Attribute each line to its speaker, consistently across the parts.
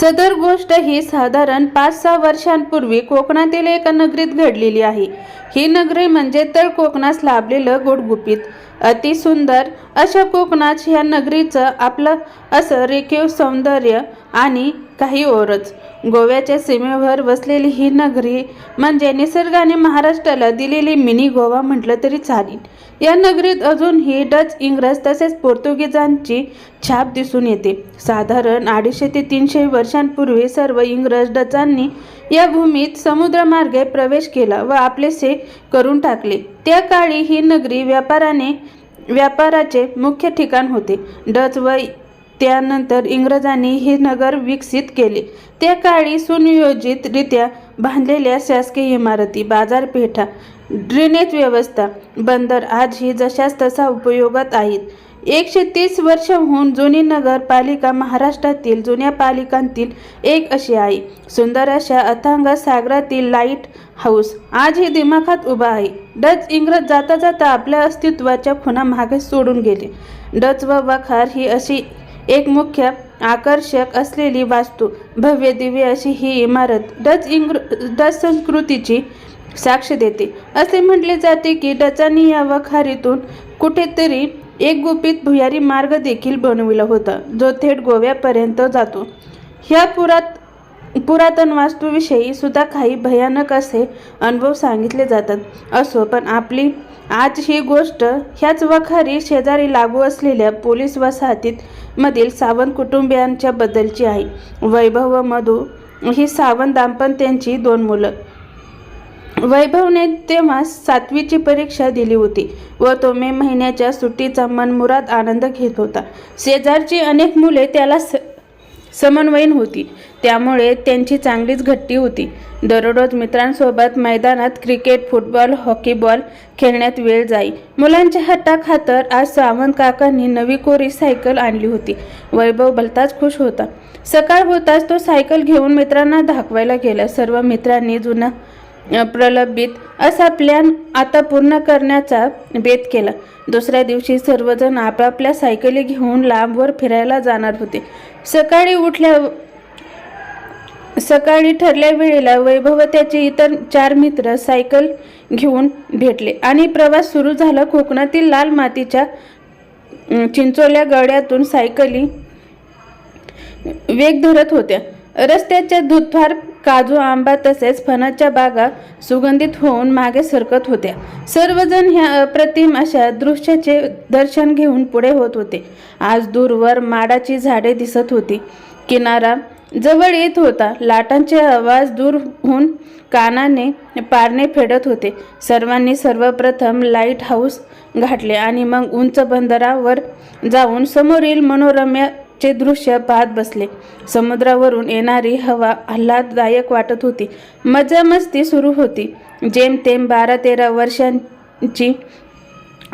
Speaker 1: सदर गोष्ट ही साधारण पाच सहा वर्षांपूर्वी कोकणातील एका नगरीत घडलेली आहे. ही नगरी म्हणजे तळ कोकणास लाभलेलं गोडगुपित. अति सुंदर अशा कोकणात ह्या नगरीचं आपलं असं रेखीव सौंदर्य आणि काही ओरच. गोव्याच्या सीमेवर वसलेली ही नगरी म्हणजे निसर्गाने महाराष्ट्राला दिलेली मिनी गोवा म्हटलं तरी चालेल. या नगरीत अजूनही डच इंग्रज तसेच पोर्तुगीजांची छाप दिसून येते. साधारण अडीचशे ते तीनशे वर्षांपूर्वी सर्व इंग्रज डचांनी या भूमीत समुद्रमार्गे प्रवेश केला व आपलेसे करून टाकले. त्या काळी ही नगरी व्यापाराने व्यापाराचे मुख्य ठिकाण होते. डच व त्यानंतर इंग्रजांनी हे नगर विकसित केले. त्या काळी सुनियोजितरित्या बांधलेल्या शासकीय इमारती बाजारपेठा ड्रेनेज व्यवस्था बंदर आजही जशास तसा उपयोगात आहेत. एकशे तीस वर्षहून जुनी नगरपालिका महाराष्ट्रातील जुन्या पालिकांतील एक अशी आहे. सुंदर अशा अथांग सागरातील लाइट हाऊस आजही दिमाखात उभा आहे. डच इंग्रज जाता जाता आपल्या अस्तित्वाच्या खुणा मागे सोडून गेले. डच व वखार ही अशी एक मुख्य आकर्षक असलेली वास्तू भव्य दिव्य अशी ही इमारत डच इंग्र डच संस्कृतीची साक्ष देते. असे म्हटले जाते की डचांनी या वखारीतून कुठेतरी एक गुपित भुयारी मार्ग देखील बनविला होता जो थेट गोव्यापर्यंत जातो. ह्या पुरात पुरातन वास्तूविषयी सुद्धा काही भयानक असे अनुभव सांगितले जातात. असो पण आपली आज ही गोष्ट ह्याच वखारी शेजारी लागू असलेल्या पोलीस वसाहतीत मधील सावंत कुटुंबियांच्या बद्दलची आहे वैभव व मधू ही सावंत दाम्पत्यांची दोन मुलं. वैभवने तेव्हा सातवीची परीक्षा दिली होती व तो मे महिन्याच्या सुट्टीचा मनमुराद आनंद घेत होता. शेजारची अनेक मुले त्याला स समन्वयीन होती. त्यामुळे त्यांची चांगलीच घट्टी होती. दररोज मित्रांसोबत मैदानात क्रिकेट फुटबॉल हॉकीबॉल खेळण्यात वेळ जाई. मुलांच्या हट्टाखातर आज सावंत काकांनी नवी कोरी सायकल आणली होती. वैभव भलताच खुश होता. सकाळ होताच तो सायकल घेऊन मित्रांना दाखवायला गेला. सर्व मित्रांनी जुना प्रलंबित असा प्लॅन आता पूर्ण करण्याचा बेत केला. दुसऱ्या दिवशी सर्वजण आपापल्या सायकली घेऊन लांबवर फिरायला जाणार होते. सकाळी उठल्या सकाळी ठरल्या वेळेला वैभव त्याचे इतर चार मित्र सायकल घेऊन भेटले आणि प्रवास सुरू झाला. कोकणातील लाल मातीच्या चिंचोल्या गड्यातून सायकली वेग धरत होत्या. रस्त्याच्या दुधफार काजू आंबा तसेच फणाच्या बागा सुगंधित होऊन मागे सरकत होत्या. सर्वजण ह्या अप्रतिम अशा दृश्याचे दर्शन घेऊन पुढे होत होते. आज दूरवर माडाची झाडे दिसत होती. किनारा जवळ येत होता. लाटांचे आवाज दूर होऊन कानाने पारणे फेडत होते. सर्वांनी सर्वप्रथम लाइट हाऊस घातले आणि मग उंच बंदरावर जाऊन समोरील मनोरम्य चे दृश्य पाहत बसले. समुद्रावरून येणारी हवा आल्हाददायक वाटत होती. मजा मस्ती सुरू होती. जेमतेम बारा तेरा वर्षांची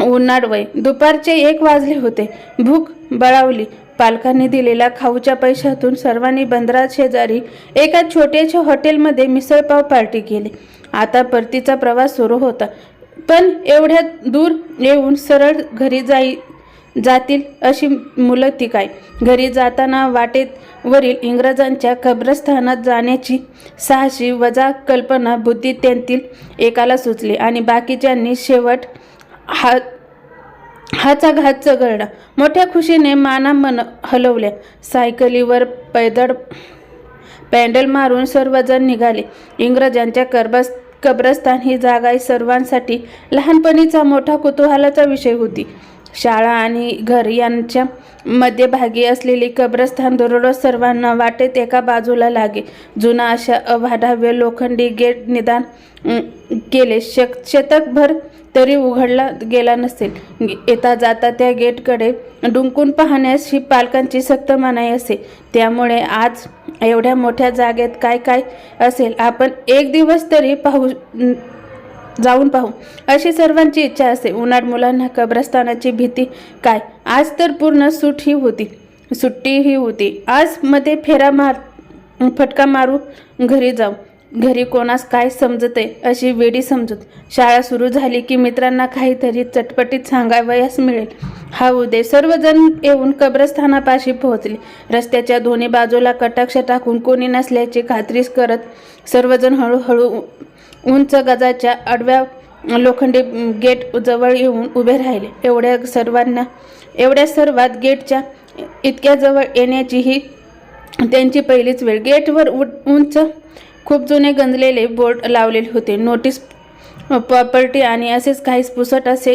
Speaker 1: उन्हाळ वय. दुपारचे एक वाजले होते. भूक बळावली. पालकांनी दिलेल्या खाऊच्या पैशातून सर्वांनी बंदरा शेजारी एका छोट्याशा हॉटेलमध्ये मिसळपाव पार्टी केली. आता परतीचा प्रवास सुरू होता. पण एवढ्या दूर येऊन सरळ घरी जाई जातील अशी मुलं ती काय? घरी जाताना वाटेत वरील इंग्रजांच्या कब्रस्थानात जाण्याची साहसी वजा कल्पना बुद्धी त्यांतील एकाला सुचली आणि बाकीच्यांनी शेवट हा हाचा घात चघळला. मोठ्या खुशीने माना मन हलवल्या. सायकलीवर पैदळ पॅन्डल मारून सर्वजण निघाले. इंग्रजांच्या कर्बस कब्रस्तान ही जागा सर्वांसाठी लहानपणीचा मोठा कुतूहलाचा विषय होती. शाळा आणि घर यांच्या मध्यभागी असलेली कब्रस्थान दररोज सर्वांना वाटेत एका बाजूला लागे. जुना अशा अवाढव्य लोखंडी गेट निदान केले. शक शतकभर तरी उघडला गेला नसेल. येता जाता त्या गेटकडे डुंकून पाहण्यास ही पालकांची सक्त मनाई असे. त्यामुळे आज एवढ्या मोठ्या जागेत काय काय असेल आपण एक दिवस तरी पाहू जाऊन पाहू. अशी सर्वांची इच्छा असे उन्हाळ मुलांना कब्रस्तानाची भीती काय? आज तर पूर्ण सूट ही होती. सुट्टी ही होती. आज मध्ये फेरा मार फटका मारू घरी जाऊ. घरी कोणास काय समजते अशी वेडी समजूत. शाळा सुरू झाली की मित्रांना काहीतरी चटपटीत सांगावयास मिळेल. हा उदय सर्वजण येऊन कब्रस्थानापाशी पोहोचले. रस्त्याच्या दोन्ही बाजूला कटाक्ष टाकून कोणी नसल्याची खात्री करत सर्वजण हळूहळू उंच गजाच्या आडव्या लोखंडी गेट जवळ येऊन उभे राहिले. एवढ्या सर्वांना एवढ्या सर्वात गेटच्या इतक्या जवळ येण्याची ही त्यांची पहिलीच वेळ. गेटवर उंच खूप जुने गंजलेले बोर्ड लावलेले होते. नोटीस प्रॉपर्टी आणि असेच काही पुसट असे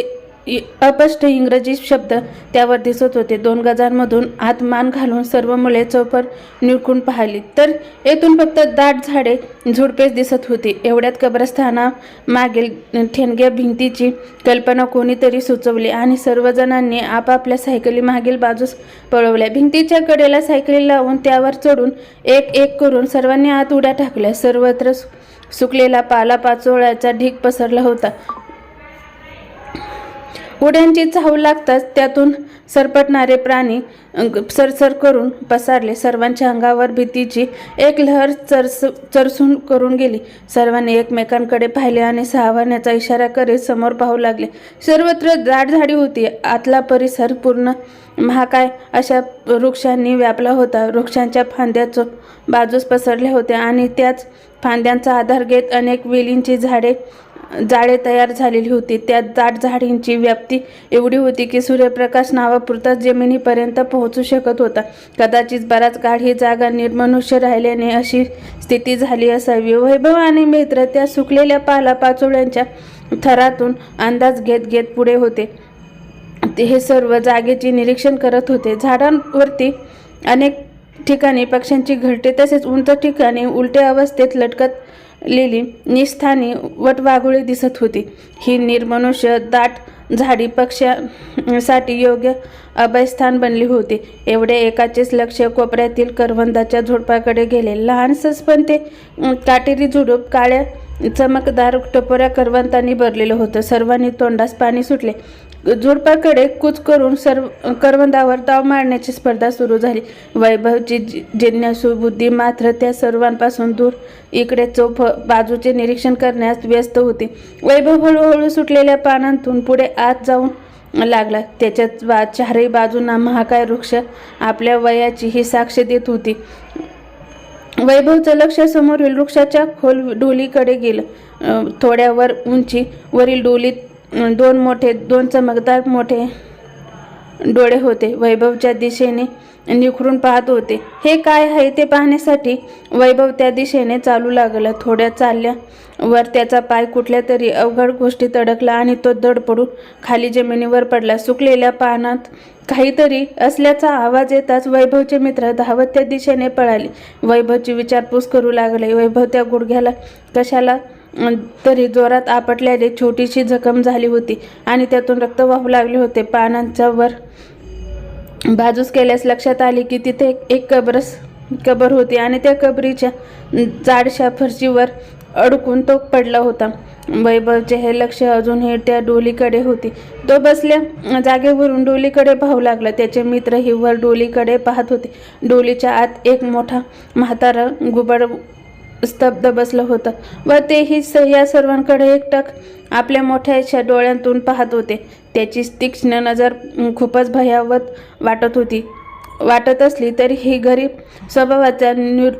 Speaker 1: अपष्ट इंग्रजी शब्द त्यावर दिसत होते. दोन गजांमधून आत मान घालून सर्व मुले चौपर निरखून पाहिली. तर येथून फक्त दाट झाडे झुडपेच दिसत होती. एवढ्यात कब्रस्थाना मागील ठेणग्या भिंतीची कल्पना कोणीतरी सुचवली आणि सर्वजणांनी आपापल्या सायकली मागील बाजूस पळवल्या. भिंतीच्या कडेला सायकली लावून त्यावर चढून एक एक करून सर्वांनी आत उड्या टाकल्या. सर्वत्र सु- सुकलेला पाला पाचोळ्याचा ढीग पसरला होता. उड्यांची चाहू लागताच त्यातून सरपटणारे प्राणी सरसर करून पसारले. सर्वांच्या अंगावर भीतीची एक लहर चरस चरसून करून गेली. सर्वांनी एकमेकांकडे पाहिले आणि सहावाण्याचा इशारा करीत समोर पाहू लागले. सर्वत्र दाटझाडी होती. आतला परिसर पूर्ण महाकाय अशा वृक्षांनी व्यापला होता. वृक्षांच्या फांद्या बाजूस पसरल्या होत्या आणि त्याच फांद्यांचा आधार घेत अनेक वेलींची झाडे जाळे तयार झालेली होती. त्या दाट झाडींची व्याप्ती एवढी होती की सूर्यप्रकाश नावापुरता जमिनीपर्यंत पोहोचू शकत होता. कदाचित बराच काळ ही जागा निर्मनुष्य राहिल्याने अशी स्थिती झाली असावी. वैभव आणि मित्र त्या सुकलेल्या पालापाचोळ्यांच्या थरातून अंदाज घेत घेत पुढे होते. ते हे सर्व जागेचे निरीक्षण करत होते. झाडांवरती अनेक ठिकाणी पक्ष्यांची घरटे तसेच उंच ठिकाणी उलट्या अवस्थेत लटकत लिली निस्थानी वटवाघुळी दिसत होती. ही निर्मनुष्य दाट झाडी पक्ष्यासाठी योग्य अभयस्थान बनली होती. एवढे एकाचेच लक्ष कोपऱ्यातील करवंदाच्या झुडपाकडे गेले. लहान पण ते काटेरी झुडूप काळ्या चमकदार टपोऱ्या करवंतांनी भरलेलं होतं. सर्वांनी तोंडास पाणी सुटले. झुडपाकडे कूच करून सर्व करवंदावर दाव मारण्याची स्पर्धा सुरू झाली. वैभवची जि- जिज्ञासू बुद्धी मात्र त्या सर्वांपासून दूर. इकडे चोफ बाजूचे निरीक्षण करण्यास व्यस्त होती. वैभव हळूहळू सुटलेल्या पानांतून पुढे आत जाऊन लागला. त्याच्यात बा चारही बाजूंना महाकाय वृक्ष आपल्या वयाची ही साक्ष देत होती. वैभवचं लक्ष समोरील वृक्षाच्या खोल डोलीकडे गेलं. थोड्यावर उंची वरील डोलीत दोन मोठे दोन चमकदार मोठे डोळे होते. वैभवच्या दिशेने निखरून पाहत होते. हे काय आहे ते पाहण्यासाठी वैभव त्या दिशेने चालू लागला. थोड्या चालल्या वर त्याचा पाय कुठल्या तरी अवघड गोष्टीत अडकला आणि तो दड पडून खाली जमिनीवर पडला. सुकलेल्या पानात काहीतरी असल्याचा आवाज येताच वैभवचे मित्र धावत त्या दिशेने पळाले. वैभवची विचारपूस करू लागले. वैभव त्या गुडघ्याला कशाला तरी जोरात आपटल्याने छोटीशी जखम झाली होती आणि त्यातून रक्त वाहू लागले होते. पानांच्या वर बाजूस केल्यास लक्षात आले की तिथे एक कबरस कबर होती आणि त्या कबरीच्या जाडशा फरशीवर अडकून तो पडला होता. वैभवचे हे लक्ष अजूनही त्या डोलीकडे होते. तो बसल्या जागेवरून डोलीकडे पाहू लागला. त्याचे मित्रही वर डोलीकडे पाहत होते. डोलीच्या आत एक मोठा म्हातारा गुबड स्तब्ध बसलं होतं. व तेही स या सर्वांकडे एकटक आपल्या मोठ्याशा डोळ्यांतून पाहत होते. त्याची तीक्ष्ण नजर खूपच भयावत वाटत होती. वाटत असली तरी ही गरीब स्वभावाचा निर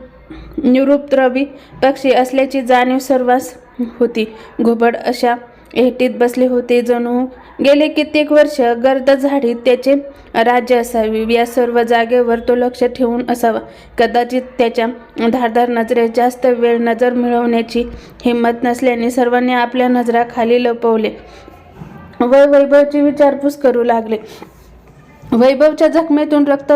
Speaker 1: निरुपद्रवी पक्षी असल्याची जाणीव सर्वांस होती. घुबड अशा एहटीत बसले होते जणू गेले कित्येक वर्ष गर्द झाडीत त्याचे राज्य असावे. या सर्व जागेवर तो लक्ष ठेवून असावा. कदाचित त्याच्या धारदार नजरेत जास्त वेळ नजर मिळवण्याची हिंमत नसल्याने सर्वांनी आपल्या नजरा खाली लपवले. व वैभवची विचारपूस करू लागले. वैभवच्या जखमेतून रक्त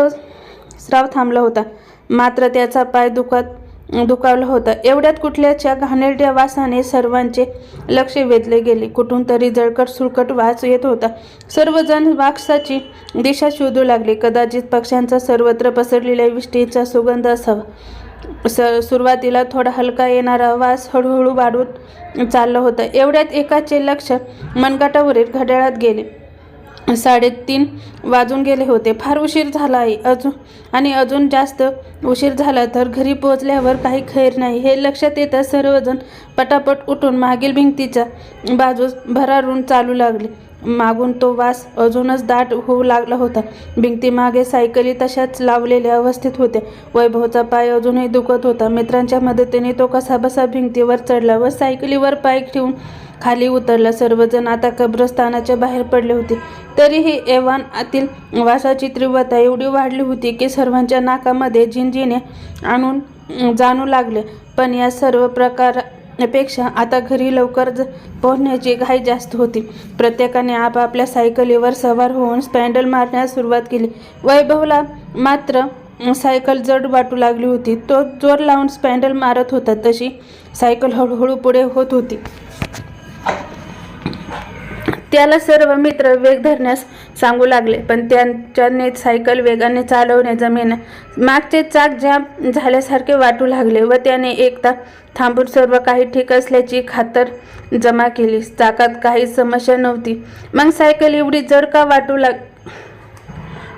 Speaker 1: स्राव थांबला होता. मात्र त्याचा पाय दुखत दुखावलं होतं. एवढ्यात कुठल्याच्या घाणेरड्या वासाने सर्वांचे लक्ष वेधले गेले. कुठून तरी जळकट सुळकट वास येत होता. सर्वजण वाक्साची दिशा शोधू लागले. कदाचित पक्ष्यांचा सर्वत्र पसरलेल्या विष्टीचा सुगंध असावा स सुरुवातीला थोडा हलका येणारा वास हळूहळू वाढून चालला होता. एवढ्यात एकाचे लक्ष मनगटावरील घड्याळात गेले. साडेतीन वाजून गेले होते. फार उशीर झाला आहे अजून आणि अजून जास्त उशीर झाला तर घरी पोहोचल्यावर काही खैर नाही. हे लक्षात येतं सर्वजण पटापट उठून मागील भिंतीच्या बाजूस भरारून चालू लागले. मागून तो वास अजूनच दाट होऊ लागला होता. भिंतीमागे सायकली तशाच लावलेल्या अवस्थेत होत्या. वैभवचा पाय अजूनही दुखत होता. मित्रांच्या मदतीने तो कसाबसा भिंतीवर चढला व सायकलीवर पाय ठेवून खाली उतरला. सर्वजण आता कब्रस्तानाच्या बाहेर पडले होते. तरीही एव्हान आतील वासाची तीव्रता एवढी वाढली होती की सर्वांच्या नाकामध्ये झिंझिने आणून जाणू लागले. पण या सर्व प्रकार पेक्षा आता घरी लवकर ज- पोहोचण्याची घाई जास्त होती. प्रत्येकाने आपापल्या सायकलीवर सवार होऊन स्पॅन्डल मारण्यास सुरुवात केली. वैभवला मात्र सायकल जड वाटू लागली होती. तो जोर लावून स्पॅन्डल मारत होता तशी सायकल हळूहळू पुढे होत होती. त्याला सर्व मित्र वेग धरण्यास सांगू लागले पण त्यांच्याने सायकल वेगाने चालवणे जमेना मागचे चाक जाम झाल्यासारखे वाटू लागले व त्याने एकदा थांबून सर्व काही ठीक असल्याची खातर जमा केली. चाकात काही समस्या नव्हती. मग सायकल एवढी जड का वाटू लाग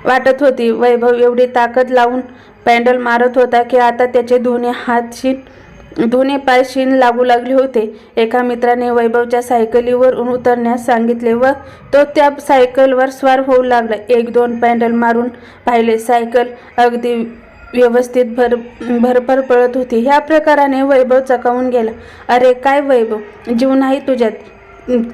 Speaker 1: वाटत होती? वैभव एवढी ताकद लावून पॅन्डल मारत होता की आता त्याचे दोन्ही हात शिन दोन्ही पाय शीण लागू लागले होते. एका मित्राने वैभवच्या सायकलीवरून उतरण्यास सांगितले व तो त्या सायकलवर स्वार होऊ लागला. एक दोन पॅन्डल मारून पाहिले. सायकल अगदी व्यवस्थित भर भरभर पळत होती. ह्या प्रकाराने वैभव चकावून गेला. अरे काय वैभव? जीव नाही तुझ्यात.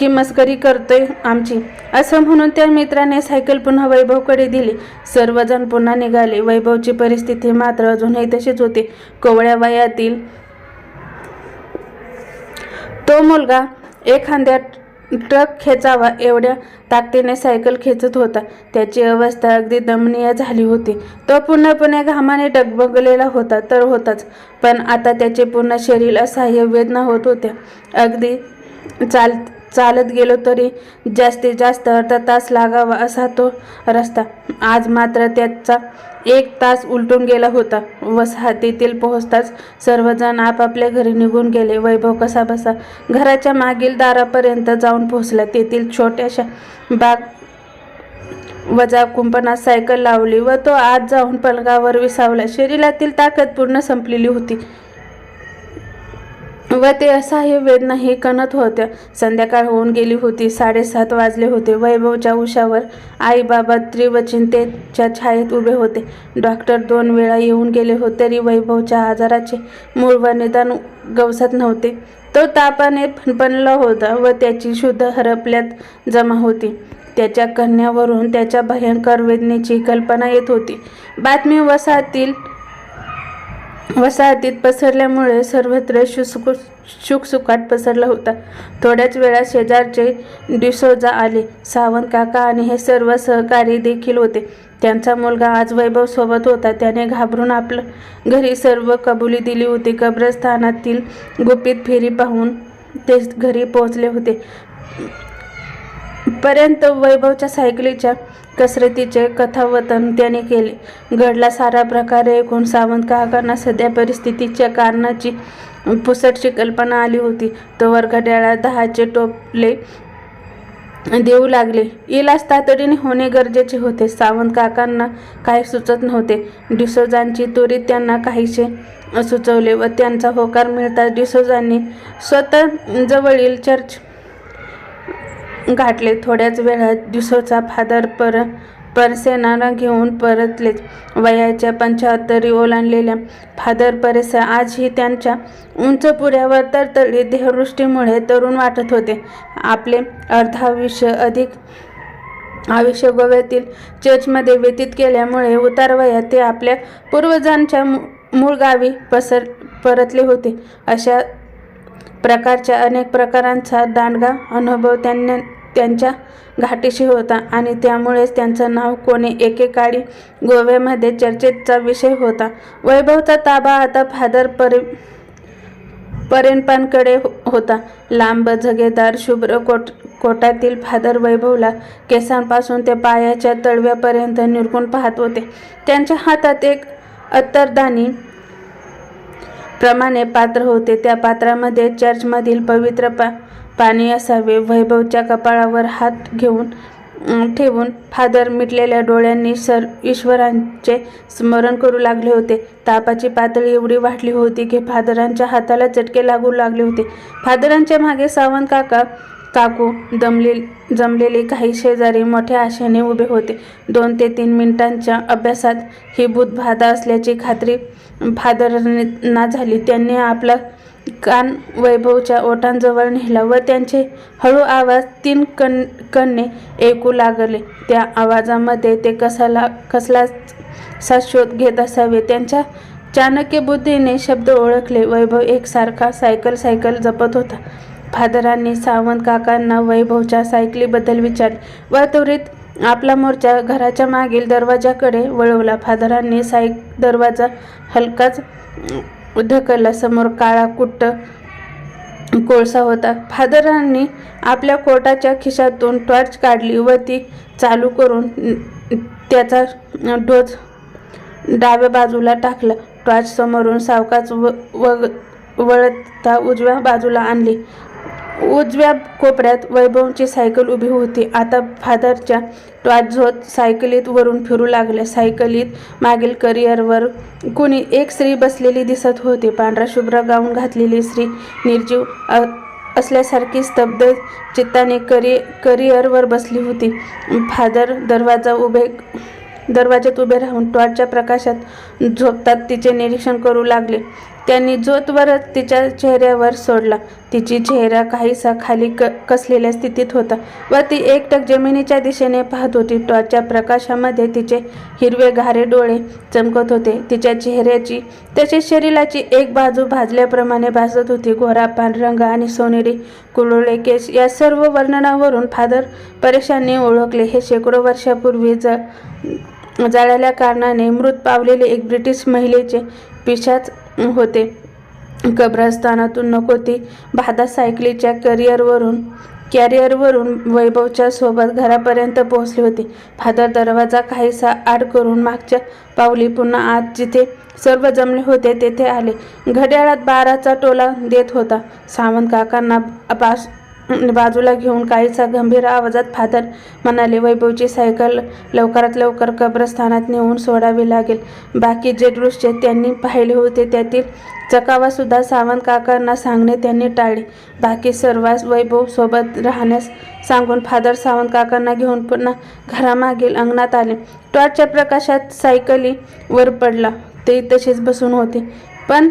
Speaker 1: की मस्करी करतोय आमची. असं म्हणून त्या मित्राने सायकल पुन्हा वैभवकडे दिली. सर्वजण पुन्हा निघाले. वैभवची परिस्थिती मात्र अजूनही तशीच होती. कोवळ्या वयातील तो मुलगा एखाद्या ट्रक खेचावा एवढ्या ताकदीने सायकल खेचत होता. त्याची अवस्था अगदी दमनीय झाली होती. तो पूर्णपणे घामाने डगबगलेला होता तर होताच. पण आता त्याचे पूर्ण शरीर असह्य वेदना होत होत्या. अगदी चाल चालत गेलो तरी जास्तीत जास्त अर्धा तास लागावा असा तो रस्ता. आज मात्र त्याचा एक तास उलटून गेला होता. वसाहतीतील पोहोचताच सर्वजण आपापल्या घरी निघून गेले. वैभव कसा बसा घराच्या मागील दारापर्यंत जाऊन पोहोचला. तेथील छोट्याशा बाग वजा कुंपणात सायकल लावली व तो आत जाऊन पलगावर विसावला. शरीरातील ताकद पूर्ण संपलेली होती. व ते असह्य वेदनाही कणत होत्या. संध्याकाळ होऊन गेली होती साडेसात वाजले होते. वैभवच्या उशावर आई बाबा तीव्र चिंतेच्या छायेत उभे होते. डॉक्टर दोन वेळा येऊन गेले होते तरी वैभवच्या आजाराचे मूळ व निदान गवसत नव्हते. तो तापाने फणफणला होता व त्याची शुद्ध हरपल्यात जमा होती. त्याच्या कन्यावरून त्याच्या भयंकर वेदनेची कल्पना येत होती. बातमी वसाहतील वसाहतीत पसरल्यामुळे सर्वत्र शुसुक शुकसुकाट पसरला होता. थोड्याच वेळात शेजारचे डिसोजा आले. सावंत काका आणि हे सर्व सहकारी देखील होते. त्यांचा मुलगा आज वैभव सोबत होता. त्याने घाबरून आपलं घरी सर्व कबुली दिली होती. कब्रस्थानातील गुपित फेरी पाहून ते घरी पोहोचले होते. पर्यंत वैभवच्या सायकलीच्या कसरतीचे कथावतन त्याने केले. घडला सारा प्रकार ऐकून सावंत काकांना सध्या परिस्थितीच्या कारणाची पुसटची कल्पना आली होती. तो वर्गड्याला दहाचे टोपले देऊ लागले. इलाज तातडीने होणे गरजेचे होते. सावंत काकांना काही सुचत नव्हते. डिसोजांची त्वरित त्यांना काहीसे सुचवले व त्यांचा होकार मिळताच डिसोजांनी स्वतः जवळील चर्च गाठले थोड्याच वेळात दिसोचा फादर पर परसेनाला घेऊन परतलेच वयाच्या पंच्याहत्तरी ओलांडलेल्या फादर परेसा आजही त्यांच्या उंच पुऱ्यावर तरतळी देहवृष्टीमुळे तरुण वाटत होते. आपले अर्धायुष्य अधिक आयुष्य गोव्यातील चर्चमध्ये व्यतीत केल्यामुळे उतारवयात ते आपल्या पूर्वजांच्या मूळ गावी पसर परतले होते. अशा प्रकारच्या अनेक प्रकारांचा दांडगा अनुभव त्यांना त्यांच्या घाटीशी होता आणि त्यामुळेच त्यांचं नाव कोणी एकेकाळी गोव्यामध्ये चर्चेचा विषय होता. वैभवचा ताबा आता फादर परे परेनपानकडे हो- होता. लांब झगेदार शुभ्र कोट कोटातील फादर वैभवला केसांपासून ते पायाच्या तळव्यापर्यंत निरकून पाहत होते. त्यांच्या हातात एक अत्तरदानी प्रमाणे पात्र होते. त्या पात्रामध्ये चर्चमधील पवित्र पा पाणी असावे. वैभवच्या कपाळावर हात घेऊन ठेवून फादर मिटलेल्या डोळ्यांनी सर ईश्वरांचे स्मरण करू लागले होते. तापाची पातळी एवढी वाढली होती की फादरांच्या हाताला चटके लागू लागले होते. फादरांच्या मागे सावंत काका काकू दमले जमलेले काही शेजारी मोठ्या आशेने उभे होते. दोन ते तीन मिनिटांच्या अभ्यासात ही भूतबाधा असल्याची खात्री फादरांना झाली. त्यांनी आपला कान वैभवच्या ओठांजवळ नेला व त्यांचे हळू आवाज तीन कण कणने ऐकू लागले. त्या आवाजामध्ये ते कसाला कसला सा शोध घेत असावे? त्यांच्या चाणक्य बुद्धीने शब्द ओळखले. वैभव एकसारखा सायकल सायकल जपत होता. फादरांनी सावंत काकांना वैभवच्या सायकलीबद्दल विचारले व त्वरित आपला मोर्चा घराच्या मागील दरवाजाकडे वळवला. फादरांनी सायक दरवाजा हलकाच ढकलला समोर काळा कुट्ट कोळसा होता. फादरांनी आपल्या कोटाच्या खिशातून टॉर्च काढली व ती चालू करून त्याचा डोस डाव्या बाजूला टाकला. टॉर्च समोरून सावकाच व वग वळता उजव्या बाजूला आणली. उजव्या कोपऱ्यात वैभवची सायकल उभी होती. आता फादरच्या टॉझोत सायकलीत वरून फिरू लागल्या. सायकलीत मागील करिअरवर कुणी एक स्त्री बसलेली दिसत होती. पांढरा शुभ्र गाऊन घातलेली स्त्री निर्जीव असल्यासारखी स्तब्ध चित्ताने करि करिअरवर बसली होती. फादर दरवाजा उभे दरवाज्यात उभे राहून टॉर्चच्या प्रकाशात झोपतात. तिचे निरीक्षण करू लागले. त्यांनी जोतवरच तिच्या चेहऱ्यावर सोडला. तिची चेहरा काहीसा खाली क कसलेल्या स्थितीत होता. व ती एकटक जमिनीच्या दिशेने पाहत होती. टॉर्चच्या प्रकाशामध्ये तिचे हिरवे घारे डोळे चमकत होते. तिच्या चेहऱ्याची तसेच शरीराची एक बाजू भाजल्याप्रमाणे भासत होती. गोरा पांढरंग आणि सोनेरी कुरळे केस या सर्व वर्णनावरून फादर परेशांनी ओळखले. हे शेकडो वर्षापूर्वी ज जाळल्या कारणाने मृत पावलेले एक ब्रिटिश महिलेचे पिशाच होते. कब्रस्तानातून नको ती बाधा सायकलीच्या करिअरवरून कॅरिअरवरून वैभवच्या सोबत घरापर्यंत पोहोचली होती. फादर दरवाजा काहीसा आड करून मागच्या पावली पुन्हा आत जिथे सर्व जमले होते तेथे आले. घड्याळात बाराचा टोला देत होता. सावंत काकांना पास बाजूला घेऊन काहीसा गंभीर आवाजात फादर म्हणाले वैभवची सायकल लवकरात लवकर कब्रस्थानात नेऊन सोडावी लागेल. बाकी जे दृश्य त्यांनी पाहिले होते त्यातील चकावासुद्धा सावंत काकांना सांगणे त्यांनी टाळले. बाकी सर्वांस वैभव सोबत राहण्यास सांगून फादर सावंत काकांना घेऊन पुन्हा घरामागील अंगणात आले. टॉर्चच्या प्रकाशात सायकली वर पडला. ते तसेच बसून होते. पण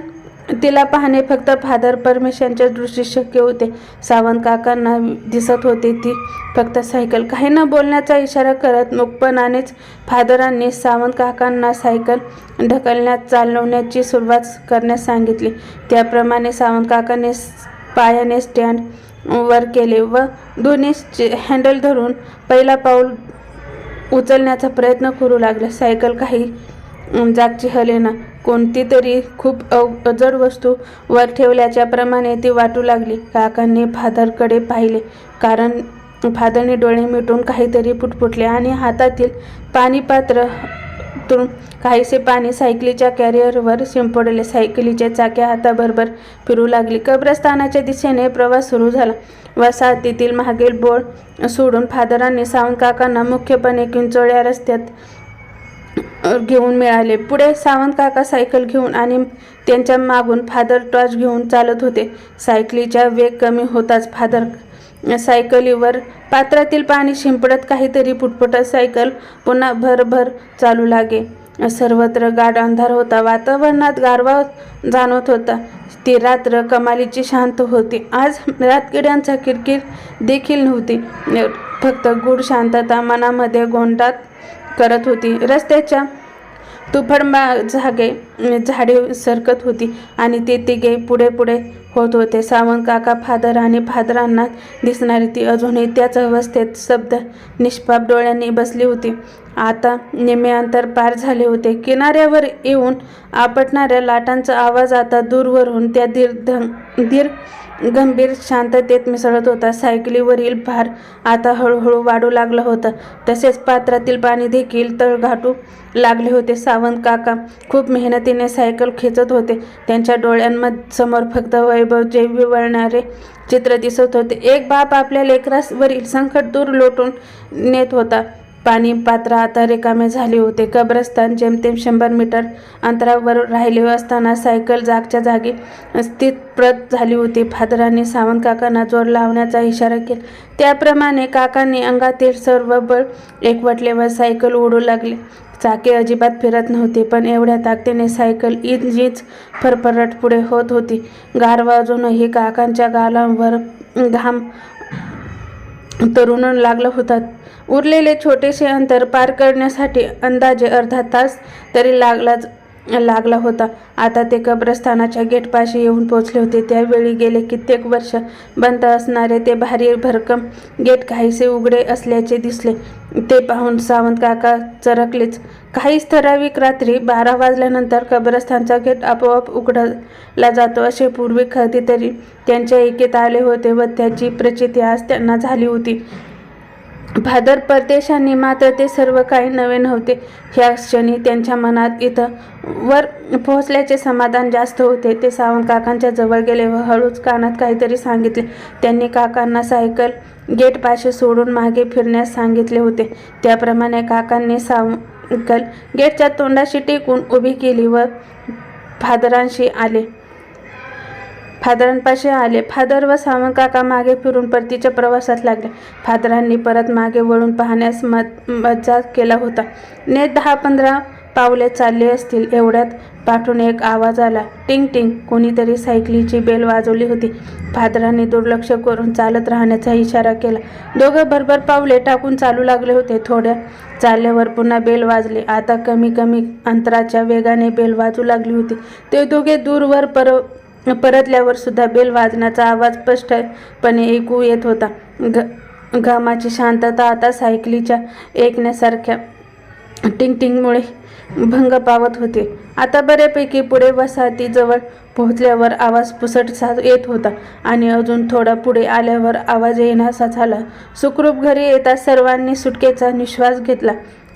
Speaker 1: तिला पाहणे फक्त फादर परमेशांच्या दृष्टीत शक्य होते. सावंत काकांना दिसत होते ती फक्त सायकल. काही न बोलण्याचा इशारा करत मुकपणानेच फादरांनी सावंत काकांना सायकल ढकलण्यात चालवण्याची सुरुवात करण्यास सांगितली. त्याप्रमाणे सावंत काकांनी पायाने स्टँड वर केले व दोन्ही हँडल धरून पहिला पाऊल उचलण्याचा प्रयत्न करू लागले. सायकल काही जागची हलेना कोणती तरी खूप अव अजड वस्तू वर ठेवल्याच्या प्रमाणे ती वाटू लागली. काकांनी फादरकडे पाहिले. कारण फादरने डोळे मिटून काहीतरी पुटपुटले आणि हातातील पाणीपात्र तून काहीसे पाणी सायकलीच्या कॅरियरवर शिंपडले. सायकलीच्या चाक्या हाताबरोबर फिरू लागली. कब्रस्तानाच्या दिशेने प्रवास सुरू झाला. वसाहतीतील मागील बोळ सोडून फादरांनी सावंत काकांना मुख्यपणे किंचोळ्या रस्त्यात घेऊन मिळाले. पुढे सावंत काका सायकल घेऊन आणि त्यांच्या मागून फादर टॉर्च घेऊन चालत होते. सायकलीचा वेग कमी होताच फादर सायकलीवर पात्रातील पाणी शिंपडत काहीतरी पुटपुटत सायकल पुन्हा भरभर चालू लागे. सर्वत्र गाढ अंधार होता. वातावरणात गारवा जाणवत होता. ती रात्र कमालीची शांत होती. आज रातकिड्यांचा किरकिर देखील नव्हती. फक्त गूढ शांतता मनामध्ये गोंडात करत होती. रस्त्याच्या तुफडमा जागे झाडे सरकत होती आणि ते तिघे पुढे पुढे होत होते. सावंत काका फादर आणि फादरांना दिसणारी ती अजूनही त्याच अवस्थेत शब्द निष्पाप डोळ्यांनी बसली होती. आता निम्मे अंतर पार झाले होते. किनाऱ्यावर येऊन आपटणाऱ्या लाटांचा आवाज आता दूरवरून त्या दीर्घ दीर गंभीर शांततेत मिसळत होता. सायकलीवरील भार आता हळूहळू वाढू लागला होता. तसेच पात्रातील पाणी देखील तळघाटू लागले होते. सावंत काका खूप मेहनतीने सायकल खेचत होते. त्यांच्या डोळ्यांमध्ये समोर फक्त वैभव जैवी वळणारे चित्र दिसत होते. एक बाप आपल्या लेकरावरील संकट दूर लोटून नेत होता. पाणी पात्र आता रिकामे झाले होते. कब्रस्तान जेमतेम शंभर मीटर अंतरावर राहिले असताना सायकल जागच्या जागी स्थितप्रत झाली होती. फादरांनी सावंत काकांना जोर लावण्याचा इशारा केला. त्याप्रमाणे काकांनी अंगातील सर्व बळ एकवटले व सायकल उडू लागले. चाके अजिबात फिरत नव्हती पण एवढ्या ताकदीने सायकल इंजीच फरफरट पुढे होत होती. गारवा अजूनही काकांच्या गालांवर घाम तरुण लागला होता. उरलेले छोटेसे अंतर पार करण्यासाठी अंदाजे अर्धा तास तरी लागलाच लागला होता. आता ते कब्रस्थानाच्या गेटपाशी येऊन पोचले होते. त्यावेळी गेले कित्येक वर्ष बंद असणारे ते भारी भरकम गेट काहीसे उघडे असल्याचे दिसले. ते पाहून सावंत काका चरकलेच. काहीच ठराविक रात्री बारा वाजल्यानंतर कब्रस्थानचा गेट आपोआप उघडला जातो असे पूर्वी कधीतरी त्यांच्या एकेत आले होते व त्याची प्रचिती आज त्यांना झाली होती. भादर परदेशांनी मात्र ते सर्व काही नवे नव्हते ह्या क्षणी त्यांच्या मनात इथं वर पोहोचल्याचे समाधान जास्त होते. ते सावंत काकांच्या जवळ गेले व हळूच कानात काहीतरी सांगितले. त्यांनी काकांना सायकल गेटपाशी सोडून मागे फिरण्यास सांगितले होते. त्याप्रमाणे काकांनी सायकल गेटच्या तोंडाशी टेकून उभी केली व फादरांशी आले. फादरांपाशी आले. फादर व सावंत काका मागे फिरून परतीच्या प्रवासात लागले. फादरांनी परत मागे वळून पाहण्यास मत मज्जा केला होता. ने दहा पंधरा पावले चालले असतील एवढ्यात पाठून एक आवाज आला. टिंग टिंग. कोणीतरी सायकलीची बेल वाजवली होती. फादरांनी दुर्लक्ष करून चालत राहण्याचा इशारा केला. दोघं भरभर पावले टाकून चालू लागले होते. थोड्या चालल्यावर पुन्हा बेल वाजली. आता कमी कमी अंतराच्या वेगाने बेल वाजू लागली होती. ते दोघे दूरवर पर परतल्यावर सुद्धा बेल वाजण्याचा आवाज स्पष्टपणे ऐकू येत होता. ग घामाची शांतता आता सायकलीच्या ऐकण्यासारख्या टिंग टिंगमुळे भंग पावत होते. आता बऱ्यापैकी पुढे वसाहतीजवळ पोहोचल्यावर आवाज पुसटसा येत होता आणि अजून थोडा पुढे आल्यावर आवाज येण्यासा झाला सुखरूप घरी येता सर्वांनी सुटकेचा निश्वास घेतला.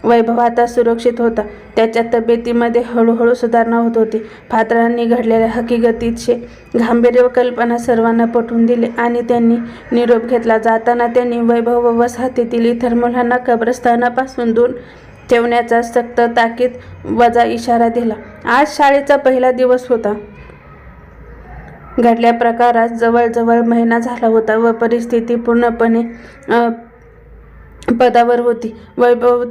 Speaker 1: वैभव आता सुरक्षित होता. त्याच्या तब्येतीमध्ये हळूहळू सुधारणा होत होती. फातरांनी घडलेल्या हकीकतीचे गांभीर्य व कल्पना सर्वांना पटवून दिले आणि त्यांनी निरोप घेतला. जाताना त्यांनी वैभव व वसाहतीतील इतर मुलांना कब्रस्थानापासून दूर ठेवण्याचा सक्त ताकीद वजा इशारा दिला. आज शाळेचा पहिला दिवस होता. घडल्या प्रकारात जवळजवळ महिना झाला होता व परिस्थिती पूर्णपणे पदावर होती. वैभव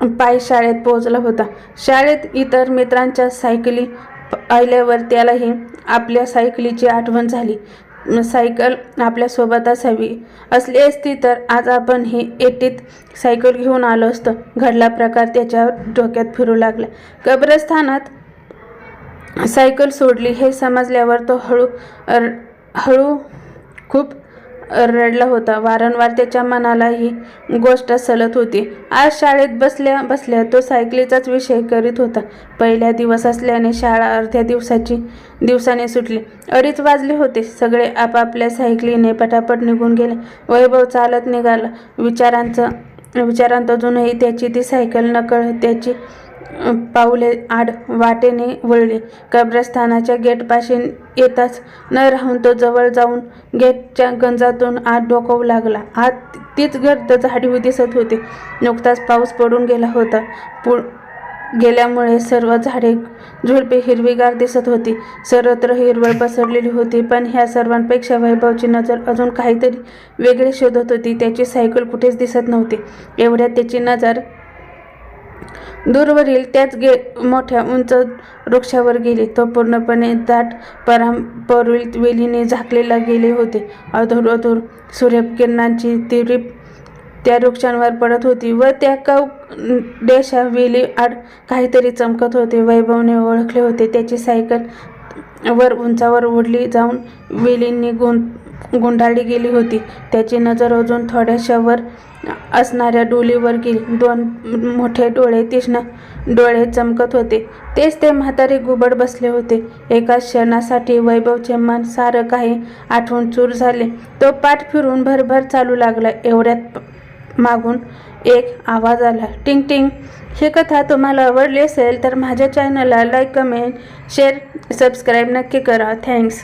Speaker 1: पाय शाळेत पोहोचला होता. शाळेत इतर मित्रांच्या सायकली आल्यावर त्यालाही आपल्या सायकलीची आठवण झाली. सायकल आपल्यासोबत असावी असली असती तर आज आपण ही एटीत सायकल घेऊन आलो असतो. घडला प्रकार त्याच्या डोक्यात फिरू लागला. कब्रस्थानात सायकल सोडली हे समजल्यावर तो हळू अर- हळू खूप रडला होता. वारंवार त्याच्या मनाला ही गोष्ट सलत होती. आज शाळेत बसल्या बसल्या तो सायकलीचाच विषय करीत होता. पहिल्या दिवस असल्याने शाळा अर्ध्या दिवसाची दिवसाने सुटली. अडीच वाजले होते. सगळे आपापल्या सायकलीने पटापट निघून गेले. वैभव चालत निघाला. विचारांचं विचारांत अजूनही त्याची ती सायकल नकळ त्याची पाऊले आड वाटेने वळली. कब्रस्थानाच्या गेटपाशी येताच न राहून तो जवळ जाऊन गेटच्या गंजातून आत डोकावू लागला. आत तीच गर्द झाडी दिसत होती. नुकताच पाऊस पडून गेला होता. पु गेल्यामुळे सर्व झाडे झुडपे हिरवीगार दिसत होती. सर्वत्र हिरवळ पसरलेली होती पण ह्या सर्वांपेक्षा वैभवची नजर अजून काहीतरी वेगळी शोधत होती. त्याची सायकल कुठेच दिसत नव्हती. एवढ्यात त्याची नजर दूरवरील त्याच गे मोठ्या उंच वृक्षावर गेले. तो पूर्णपणे दाट परांपरील वेलीने झाकलेला गेले होते. अधूर अधूर सूर्यकिरणांची तिरीप त्या वृक्षांवर पडत होती व त्या कव देशा वेली आड काहीतरी चमकत होते. वैभवने ओळखले होते. त्याची सायकल वर उंचावर ओढली जाऊन वेलींनी गुं गुंडाळली गेली होती. त्याची नजर अजून थोड्याशावर असणाऱ्या डोलीवर दोन मोठे डोळे तीक्ष्ण डोळे चमकत होते. तेच ते म्हातारे गुबड बसले होते. एका क्षणासाठी वैभवचे मन सारं काही आठवून चूर झाले. तो पाठ फिरून भरभर चालू लागला. एवढ्यात मागून एक आवाज आला. टिंग टिंग. ही कथा तुम्हाला आवडली असेल तर माझ्या चॅनलला लाईक कमेंट शेअर सबस्क्राईब नक्की करा. थँक्स.